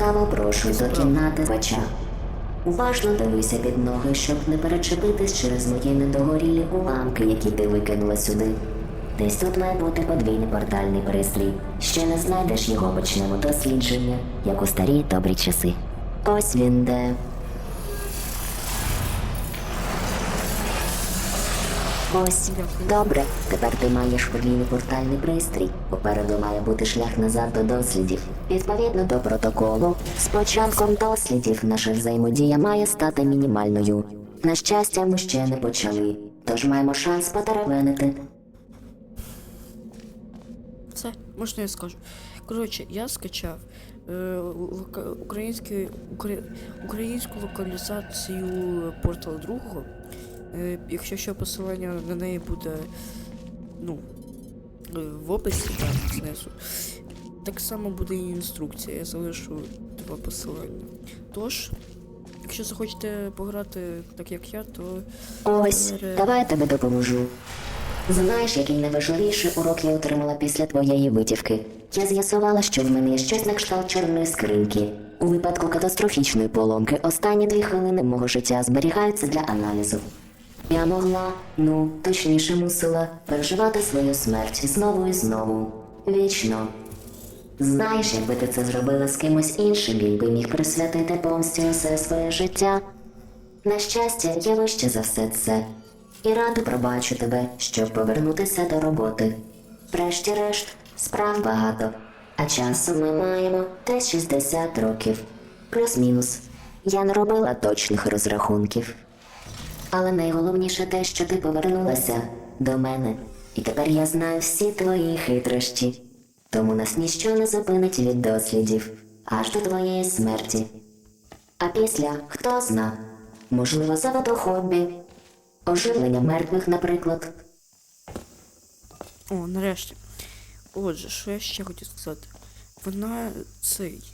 Ласкаво прошу до кімнати бача. Уважно дивися під ноги, щоб не перечепитись через мої недогорілі уламки, які ти викинула сюди. Десь тут має бути подвійний портальний пристрій. Ще не знайдеш його, почнемо дослідження, як у старі добрі часи. Ось він де. Ось, добре. Тепер ти маєш подвійний портальний пристрій. Попереду має бути шлях назад до дослідів. Відповідно до протоколу, з початком дослідів наша взаємодія має стати мінімальною. На щастя, ми ще не почали, тож маємо шанс потеревенити. Все, можна я скажу. Коротше, я скачав е, український, укра- українську локалізацію портала другого. Е, якщо що посилання на неї буде ну, е, в описі там знизу. Так само буде і інструкція, я залишу два посилання. Тож, якщо захочете пограти так як я, то Ось, давай я тебе допоможу. Знаєш, який найважливіший урок я отримала після твоєї витівки? Я з'ясувала, що в мене є щось на кшталт чорної скриньки. У випадку катастрофічної поломки останні дві хвилини мого життя зберігаються для аналізу. Я могла, ну, точніше мусила, переживати свою смерть знову і знову. Вічно. Знаєш, якби ти це зробила з кимось іншим, він би міг присвятити повністю усе своє життя. На щастя, я вище за все це. І радо пробачу тебе, щоб повернутися до роботи. Врешті-решт, справ багато, а часу ми маємо десь 60 років. Плюс-мінус. Я не робила точних розрахунків. Але найголовніше те, що ти повернулася до мене. І тепер я знаю всі твої хитрощі. Тому нас ніщо не зупинить від дослідів аж до твоєї смерті. А після, хто зна, можливо, заведу хобі, оживлення мертвих, наприклад. О, нарешті. Отже, що я ще хотів сказати? Вона цей.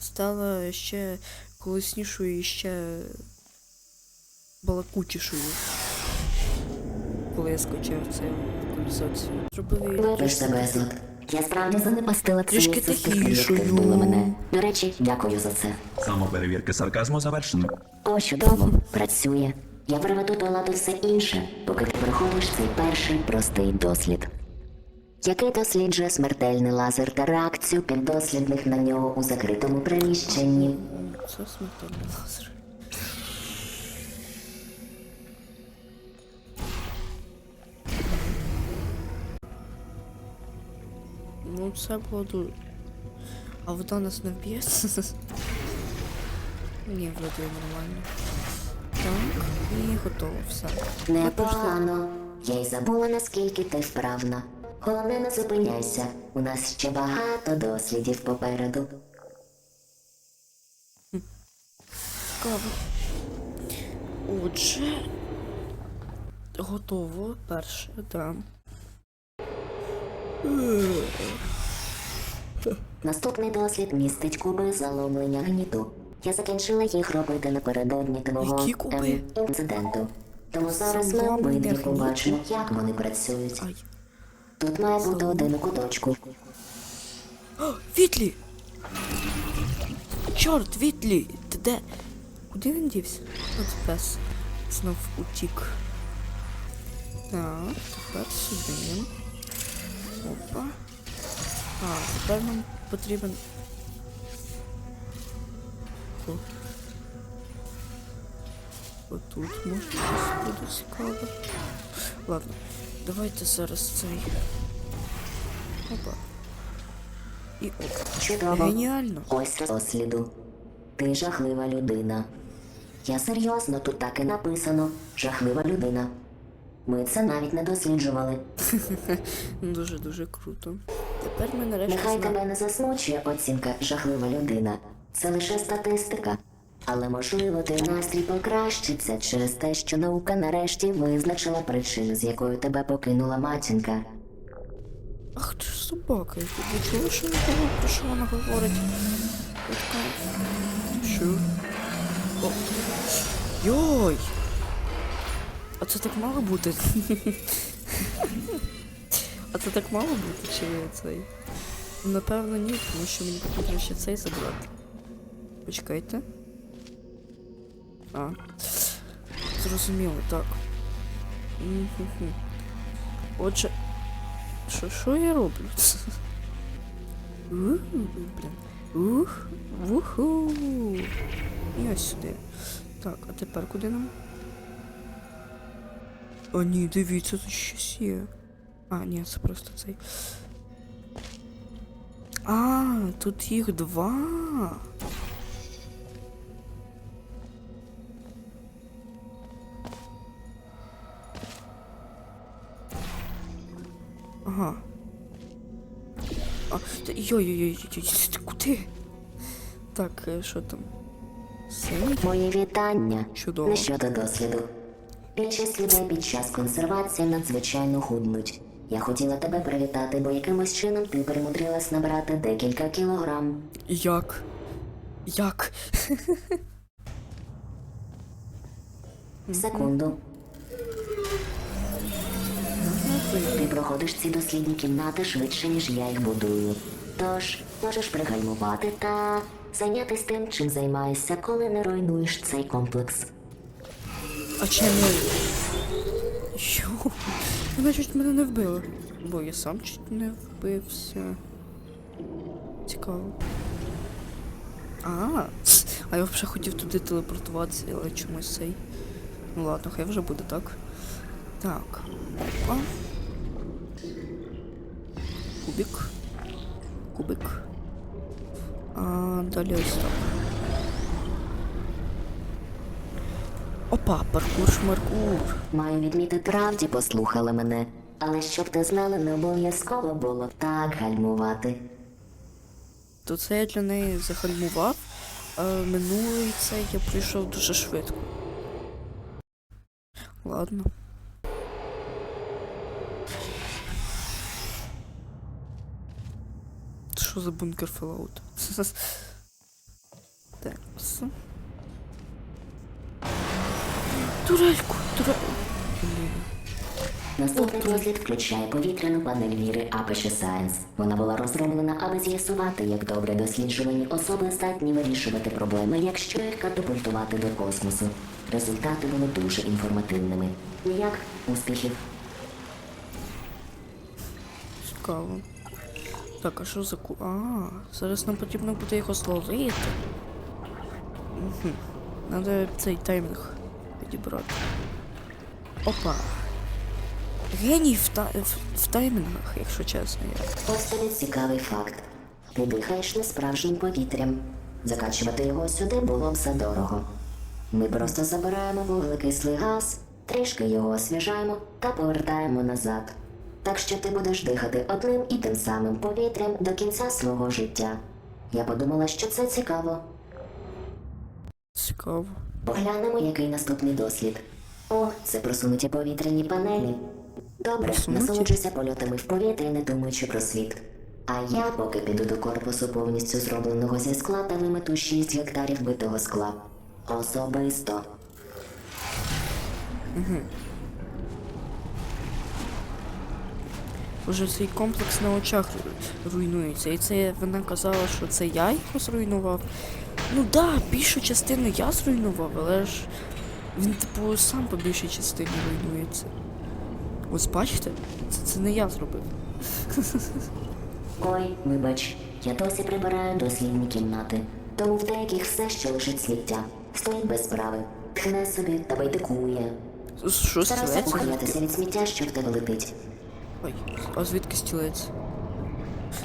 Стала ще колеснішою і ще балакучішою. Коли я скачав цю локалізацію. Зробив її безлад. Я справді занепастила це Трішки тихішою. мене. До речі, дякую за це. Самоперевірки сарказму завершено. О, чудово, працює. Я приведу до ладу все інше, поки ти проходиш цей перший простий дослід. Який досліджує смертельний лазер та реакцію піддослідних на нього у закритому приміщенні. Це смертельний лазер. Ну, це було дуже. А вода нас не вб'є? Ні, вроді нормально. Так, і готово, все. Непогано. Я й забула, наскільки ти вправна. Головне, не зупиняйся. У нас ще багато дослідів попереду. Цікаво. Отже. Готово. Перше, так. Наступний дослід містить куби заломлення гніту. Я закінчила їх робити напередодні твого ем, інциденту. Тому зараз ми обидві побачимо, як вони працюють. Ай. Тут має бути один у куточку. Вітлі! Чорт, Вітлі! Ти де? Куди він дівся? От пес. Знов утік. Так, тепер сюди. Опа. А, тепер нам потрібен. О. Отут може щось буде цікаве. Ладно, давайте зараз цей. Опа. І оп. Чудово. Геніально. Ось досліду. Ти жахлива людина. Я серйозно, тут так і написано. Жахлива людина. Ми це навіть не досліджували. Дуже-дуже круто. Тепер ми нарешті Нехай тебе не засмучує оцінка жахлива людина. Це лише статистика. Але можливо твій настрій покращиться через те, що наука нарешті визначила причину, з якою тебе покинула матінка. Ах ти ж собака, я тобі чула, що не було, про що вона говорить. Що? О. Йой! А це так мало бути? А це так мало бути, чи цей? Напевно, ні, тому що мені потрібно ще цей забрати. Почекайте. А. Зрозуміло, так. Отже. Що, що я роблю? Блін. Ух, вуху. І ось сюди. Так, а тепер куди нам? О, ні, дивіться, тут щось є. А, ні, це просто цей. А, тут їх два. Ага. А, та- йой-йой-йой, куди? Так, е, що там? Синій? Мої вітання. Чудово. Щодо досліду. Більшість людей під час консервації надзвичайно худнуть. Я хотіла тебе привітати, бо якимось чином ти перемудрилась набрати декілька кілограм. Як? Як? Секунду. Ти проходиш ці дослідні кімнати швидше, ніж я їх будую. Тож можеш пригальмувати та зайнятися тим, чим займаєшся, коли не руйнуєш цей комплекс. А чи не. Чуть мене не вбила. Бо я сам чуть не вбився. Цікаво. А, а я вже хотів туди телепортуватися, але чомусь цей. Ну ладно, хай вже буде так. Так. Опа. Кубик. Кубик. А далі ось так. Опа, паркур шмаркур. Маю відмітити, правді послухала мене. Але щоб ти знала, не обов'язково було так гальмувати. То це я для неї загальмував, а минулий це я прийшов дуже швидко. Ладно. Що за бункер Fallout? Так. все. Турельку, турельку. Наступний дослід включає повітряну панель віри Apache Science. Вона була розроблена, аби з'ясувати, як добре досліджувані особи здатні вирішувати проблеми, якщо їх катапультувати до космосу. Результати були дуже інформативними. Ніяк успіхів. Цікаво. Так, а що за ку. А, зараз нам потрібно буде його зловити. Угу. Надо цей таймінг підібрати. Опа. Геній в, та... в, в таймінгах, якщо чесно. Я. Ось тобі цікавий факт. Ти дихаєш несправжнім повітрям. Закачувати його сюди було б задорого. Ми просто забираємо вуглекислий газ, трішки його освіжаємо та повертаємо назад. Так що ти будеш дихати одним і тим самим повітрям до кінця свого життя. Я подумала, що це цікаво. Цікаво. Поглянемо, який наступний дослід. О, це просунуті повітряні панелі. Добре, насолоджуйся польотами в повітрі, не думаючи про світ. А я поки піду до корпусу повністю зробленого зі скла та вимету 6 гектарів битого скла. Особисто. Уже цей комплекс на очах руйнується. І це вона казала, що це я його зруйнував. Ну да, більшу частину я зруйнував, але ж він, типу, сам по більшій частині руйнується. Ось бачите? Це, це не я зробив. Ой, вибач, я досі прибираю дослідні кімнати. Тому в деяких все, що лежить сміття, стоїть без справи. Тхне собі та байдикує. Що Старайся стілець? ухилятися від сміття, що в тебе летить. Ой, а звідки стілець?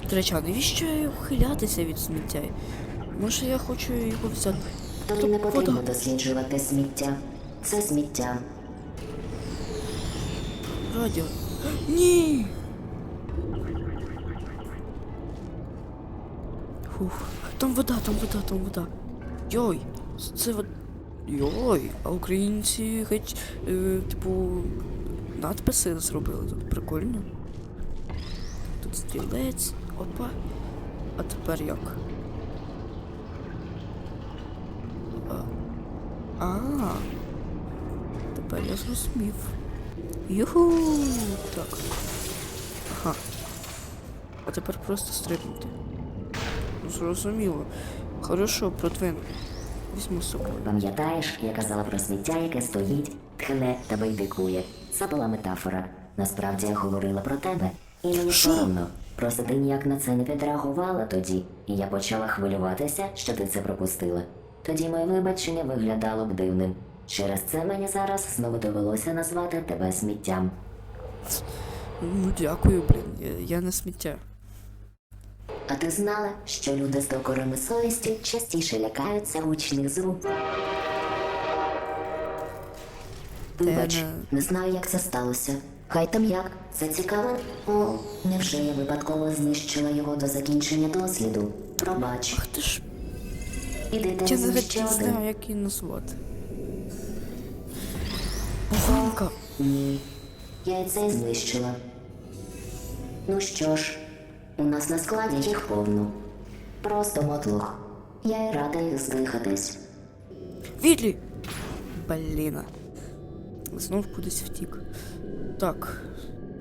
До речі, а навіщо ухилятися від сміття? Може я хочу його взяти? Тобі не Вода. потрібно досліджувати сміття. Це сміття. Радіо. Ні. Фух. Там вода, там вода, там вода. Йой, це вода. Йой, а українці геть, е, типу, надписи зробили тут. Прикольно. Тут стрілець. Опа. А тепер як? А. Тепер я зрозумів. Юху! Так. Ага. а тепер просто стрибнути. Ну, Зрозуміло. Хорошо, продвинуто. Візьму з собою. Пам'ятаєш, я казала про сміття, яке стоїть, тхне та байдикує. Це була метафора. Насправді я говорила про тебе. І мені Що? соромно. Просто ти ніяк на це не відреагувала тоді, і я почала хвилюватися, що ти це пропустила. Тоді моє вибачення виглядало б дивним. Через це мені зараз знову довелося назвати тебе сміттям. Ну дякую, блін. Я, я не сміття. А ти знала, що люди з докорами совісті частіше лякаються гучних звуків? Вибач, не- не знаю, як це сталося. Хай там як, це цікаво. О, невже я випадково знищила його до закінчення досліду? Пробач, Ах ти ж. Я навіть не знаю, як її назвати. Буванка. Ні, я і цей знищила. Ну що ж, у нас на складі їх повно. Просто мотлох. Я й рада їх здихатись. Відлі! Бліна. Знов кудись втік. Так.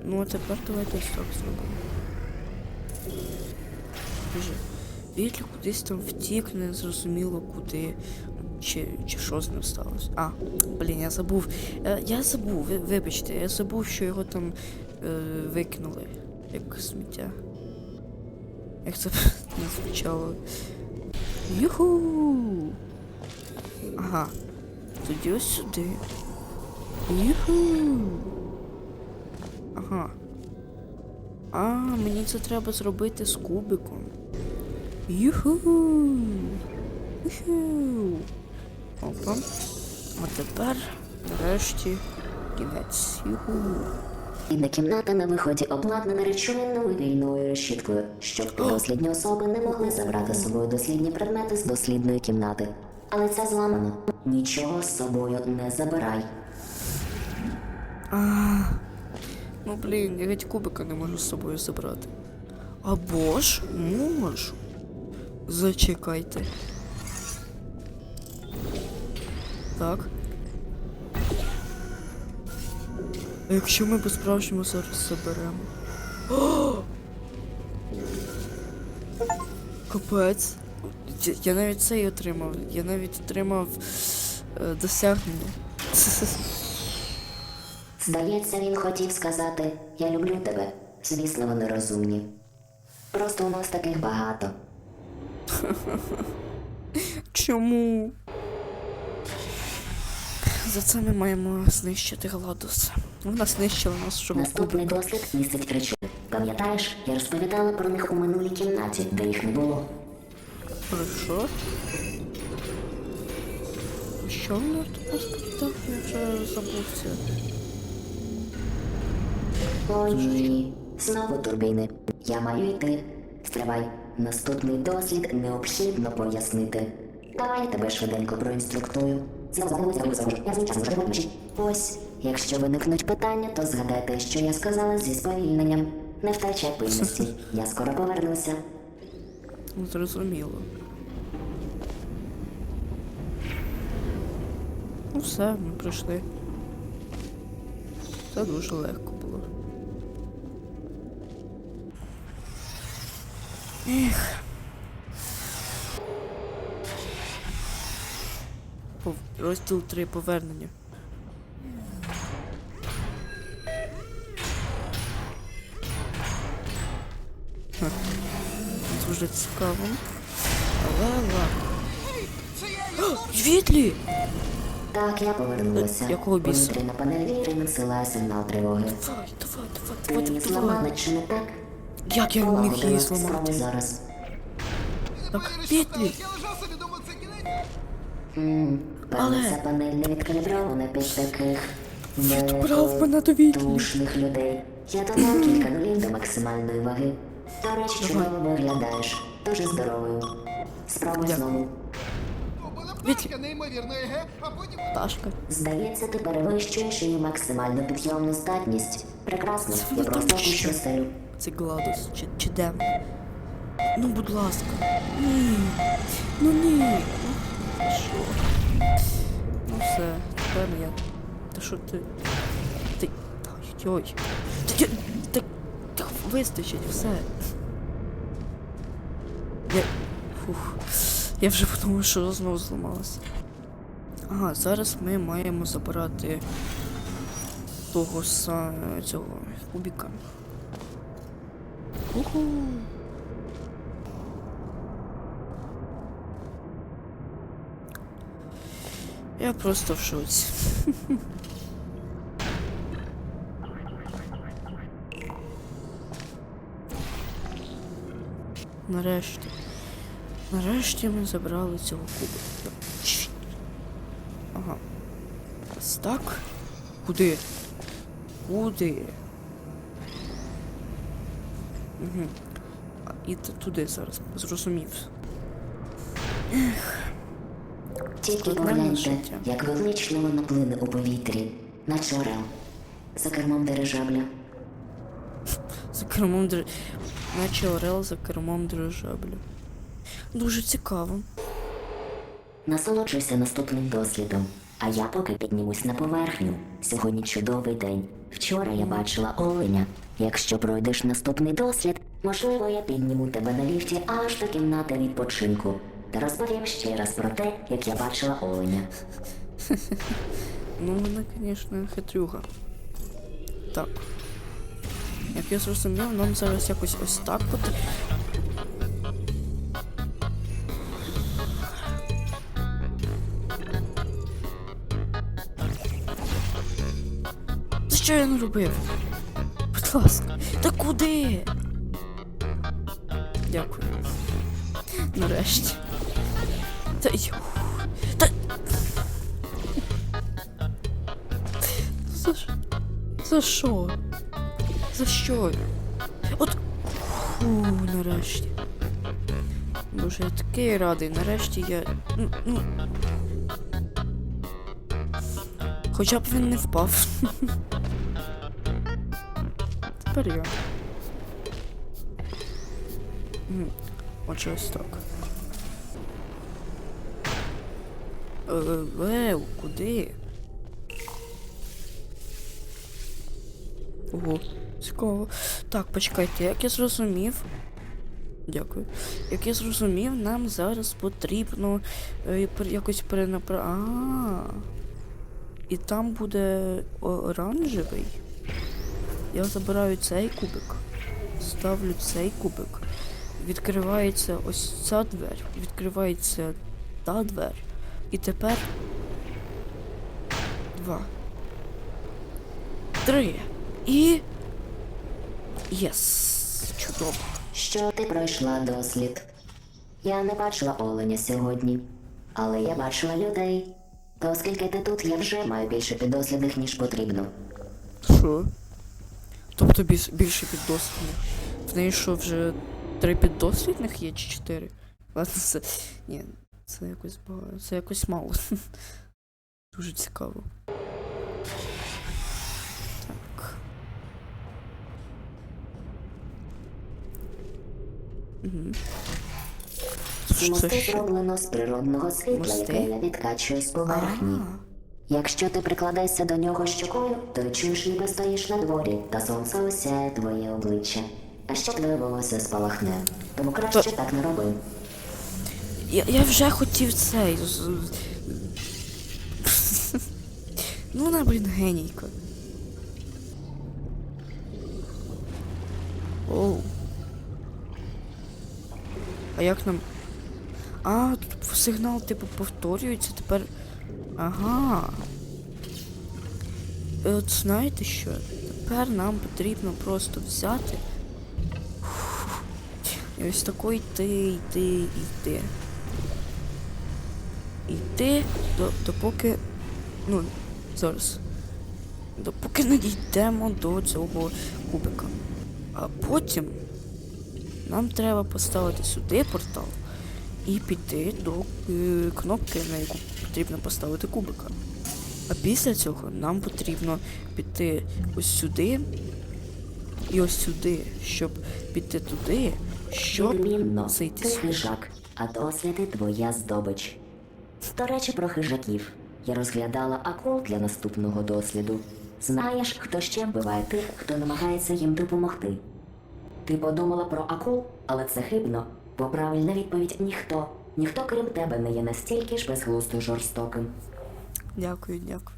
Ну а тепер давайте так зробимо. Боже. Відлі кудись там втік, не зрозуміло куди. Чи, чи що з ним сталося? А, блін, я забув. Е, я забув, ви- вибачте, я забув, що його там е, викинули як сміття. Як це не звучало. Юху! Ага. Тоді ось сюди. Юху. Ага. А, мені це треба зробити з кубиком. Юху. Юху. Опа. А тепер, нарешті, кінець. Юху. Бідна кімната на виході обладнана речовинною вільною решіткою, щоб дослідні особи не могли забрати з собою дослідні предмети з дослідної кімнати. Але це зламано. Нічого з собою не забирай. Ну блін, я геть кубика не можу з собою забрати. Або ж можу. Зачекайте. Так. А якщо ми по-справжньому зараз заберемо? О! Капець. Я, навіть цей отримав. Я навіть отримав е, досягнення. Здається, він хотів сказати Я люблю тебе. Звісно, вони розумні. Просто у нас таких багато. Чому? За це ми маємо знищити Гладус. Вона знищила нас, щоб Наступний дослід містить речовини. Пам'ятаєш, я розповідала про них у минулій кімнаті, де їх не було. Хорошо. Що вона тут розповідав? Я вже забувся. О, ні. Знову турбіни. Я маю йти. Стривай. Наступний дослід необхідно пояснити. Давай я тебе швиденько проінструктую. Ось, якщо виникнуть питання, то згадайте, що я сказала зі сповільненням. Не втрачай пильності. Я скоро повернуся. Ну, Зрозуміло. Ну все, ми пройшли. Це дуже легко Ех. Розділ 3 повернення. Ха. Дуже цікаво. О, Відлі! Так, я повернулася. Якого біса? Повітряна панель віри надсилає сигнал тривоги. Давай, давай, давай, Ти давай, її давай, зламала, чи не так? Як я міг її зламати? Зараз. Так, кінець. Певно, Але- ця панель не відкалібрована під таких Відправ мене до відлі. душних людей. Я додав кілька нулів до максимальної ваги. До речі, чудово виглядаєш. Дуже здоровою. Спробуй Дякую. знову. Була пташка еге, а потім... Пташка. Здається, ти перевищуєш її максимальну підйомну здатність. Прекрасно, я просто опущу стелю. Це Гладус чи, чи демон. Ну, будь ласка. Ні. Ну ні. Ну, що? Ну все, тепер я. Та що ти. Ти. Ой. Та, та, та вистачить, все. Я. Фух. Я вже подумав, що знову зламалася. Ага, зараз ми маємо забирати того са цього кубіка. Уху. Я просто в шоці. Нарешті. Нарешті ми забрали цього кубика. Ага. Ось так. Куди? Куди? Угу. І туди зараз. Зрозумів. Тільки Складне погляньте, як величливо наплине у повітрі, наче орел, за кермом дирижабля. За кермом др... Наче Орел за кермом дирижаблю. Дуже цікаво. Насолоджуйся наступним дослідом. А я поки піднімусь на поверхню. Сьогодні чудовий день. Вчора я бачила оленя. Якщо пройдеш наступний дослід, можливо, я підніму тебе на ліфті аж до кімнати відпочинку. Та розповім ще раз про те, як я бачила оленя. Ну, вона, звісно, хитрюга. Так. Як я зрозумів, нам зараз якось ось так от. Що я не робив? Будь ласка. Та куди? Дякую. Нарешті. Та й. Та. За, ш- за що? За що? От. Фу, нарешті. Боже, я такий радий. Нарешті я. Ну, ну. Хоча б він не впав. Я. Отже, ось так. Е, куди? Ого, цікаво. Так, почекайте, як я зрозумів. Дякую. Як я зрозумів, нам зараз потрібно е, якось перенапра... А. І там буде оранжевий. Я забираю цей кубик. Ставлю цей кубик. Відкривається ось ця двері. Відкривається та двері. І тепер. Два. Три. І. Єс. Чудово. Що ти пройшла дослід? Я не бачила оленя сьогодні, але я бачила людей. То оскільки ти тут, я вже маю більше підослідних, ніж потрібно. Що? Тобто більше піддослідних. В неї що вже три піддослідних є чи чотири? Ладно, це. Ні, це якось багато. Це якось мало. Дуже цікаво. Так. Угу. Мости зроблено з природного світла, яке я відкачую з поверхні. Якщо ти прикладаєшся до нього щокою, то відчуєш, ніби стоїш на дворі, та сонце осяє твоє обличчя. А ще твоє волосся спалахне. Тому краще так не роби. Я, я вже хотів цей. ну вона, блін, генійка. Оу. А як нам. А, тут сигнал, типу, повторюється тепер. Ага. І от знаєте що? Тепер нам потрібно просто взяти. І ось тако йти, йти, йти. Йти, до, допоки. Ну, зараз. Допоки не дійдемо до цього кубика. А потім нам треба поставити сюди портал і піти до е, кнопки, на яку потрібно поставити кубика. А після цього нам потрібно піти ось сюди і ось сюди, щоб піти туди, щоб Відмінно, зайти ти сюди. хижак, а досліди твоя здобич. До речі, про хижаків. Я розглядала акул для наступного досліду. Знаєш, хто ще вбиває тих, хто намагається їм допомогти. Ти подумала про акул, але це хибно. Бо правильна відповідь ніхто. Ніхто крім тебе не є настільки ж безглуздо жорстоким. Дякую, дякую.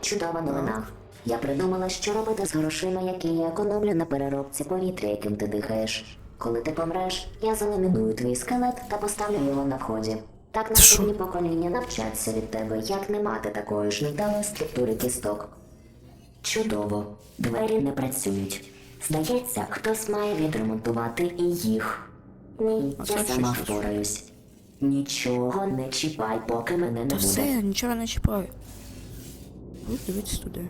Чудова новина. Я придумала, що робити з грошима, які я економлю на переробці повітря, яким ти дихаєш. Коли ти помреш, я заламіную твій скелет та поставлю його на вході. Так наступні покоління навчаться від тебе, як не мати такої ж невдалої структури кісток. Чудово. Двері не працюють. Здається, хтось має відремонтувати і їх. Ні, я сама впораюсь. Нічого не чіпай, поки мене не Та буде. все, я нічого не чіпаю. Ось дивіться туди.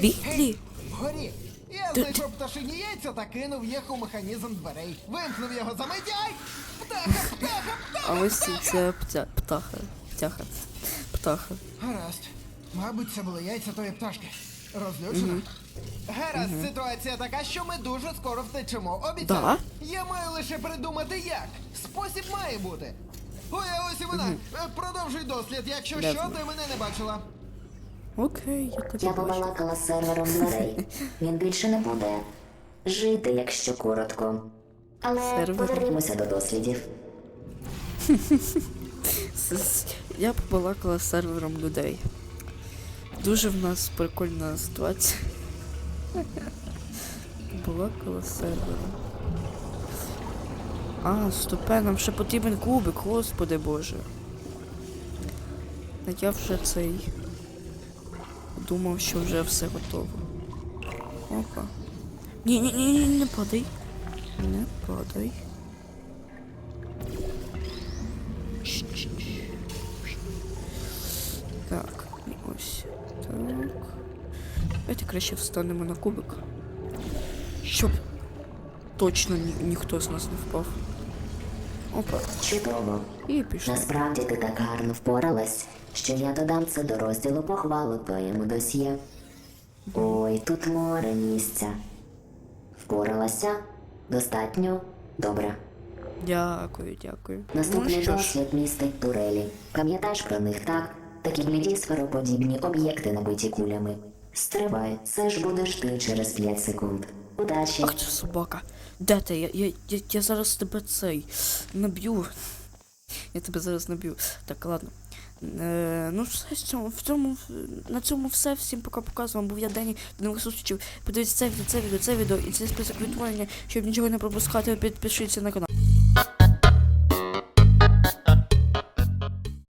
Вітлі? Вгорі! Я Ти- знайшов пташині яйця та кинув їх у механізм дверей. Вимкнув його за мить. Ай! Птаха, птаха, птаха! А ось це птя, птаха. Птяха. Птаха. Гаразд. Мабуть, це були яйця тої пташки. Розлючена. Гаразд, ситуація така, що ми дуже скоро втечемо. Обіцяю. Да? Я маю лише придумати як. Спосіб має бути. Ой, а ось і вона. Е, Продовжуй дослід, якщо Де що, ти мене не бачила. Окей, я тебе Я бачу. побалакала з сервером дверей. Він більше не буде жити, якщо коротко. Але Сервером? повернімося до дослідів. С- с- Я побалакала з сервером людей. Дуже в нас прикольна ситуація. Балакала з сервером. А, стопе, нам ще потрібен кубик, господи боже. Я вже цей. Думав, що вже все готово. Опа. Ні, ні, ні, ні, не падай. Не падай. Краще встанемо на кубик. Щоб точно ні, ніхто з нас не впав. Опа, Чудово. і пішли. Насправді ти так гарно впоралась, що я додам це до розділу похвалу твоєму досьє. Ой, тут море місця. Впоралася? Достатньо? Добре. Дякую, дякую. Наступний ну, дослід містить турелі. Пам'ятаєш про них так? Такі бліді сфероподібні об'єкти набиті кулями. Стривай, це ж будеш ти через 5 секунд. Удачі! Ах ти собака. Де ти? Я, я, я, я зараз тебе цей наб'ю. Я тебе зараз наб'ю. Так, ладно. Е, ну, все, в цьому, в цьому, на цьому все. Всім пока показував. Був я Дені. До нових зустрічей. Подивіться це відео, це відео, це відео і цей список відтворення, щоб нічого не пропускати, підпишіться на канал.